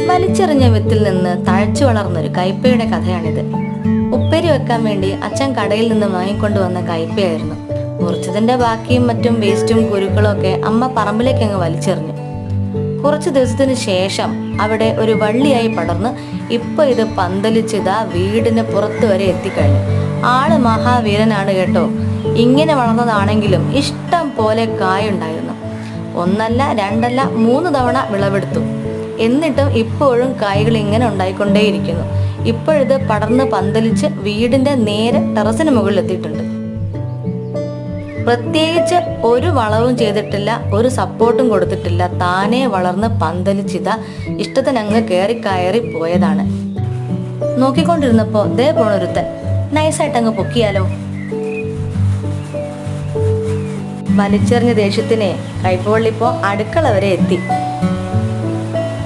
വലിച്ചെറിഞ്ഞ വിത്തിൽ നിന്ന് തഴച്ചു വളർന്നൊരു കയ്പയുടെ കഥയാണിത്. ഉപ്പേരി വെക്കാൻ വേണ്ടി അച്ഛൻ കടയിൽ നിന്ന് വാങ്ങിക്കൊണ്ടുവന്ന കയ്പയായിരുന്നു. മുറിച്ചതിന്റെ ബാക്കിയും മറ്റും വേസ്റ്റും കുരുക്കളും ഒക്കെ അമ്മ പറമ്പിലേക്ക് അങ്ങ് വലിച്ചെറിഞ്ഞു. കുറച്ചു ദിവസത്തിന് ശേഷം അവിടെ ഒരു വള്ളിയായി പടർന്ന് ഇപ്പൊ ഇത് പന്തലിച്ചിതാ വീടിന് പുറത്തു വരെ എത്തിക്കഴിഞ്ഞു. ആൾ മഹാവീരനാണ് കേട്ടോ. ഇങ്ങനെ വളർന്നതാണെങ്കിലും ഇഷ്ടം പോലെ കായുണ്ടായിരുന്നു. ഒന്നല്ല രണ്ടല്ല മൂന്ന് തവണ വിളവെടുത്തു. എന്നിട്ടും ഇപ്പോഴും കായ്കൾ ഇങ്ങനെ ഉണ്ടായിക്കൊണ്ടേയിരിക്കുന്നു. ഇപ്പോഴിത് പടർന്ന് പന്തലിച്ച് വീടിന്റെ നേരെ ടെറസിന് മുകളിൽ എത്തിയിട്ടുണ്ട്. പ്രത്യേകിച്ച് ഒരു വളവും ചെയ്തിട്ടില്ല ഒരു സപ്പോർട്ടും കൊടുത്തിട്ടില്ല. താനെ വളർന്ന് പന്തലിച്ചിത ഇഷ്ടത്തിനങ്ങ് കയറി കയറി പോയതാണ്. നോക്കിക്കൊണ്ടിരുന്നപ്പോ ദേ പോണൊരുത്തൻ നൈസായിട്ട് അങ്ങ് പൊക്കിയാലോ? വലിച്ചെറിഞ്ഞ ദേഷ്യത്തിനെ കൈപ്പവള്ളിപ്പോ അടുക്കള വരെ എത്തി.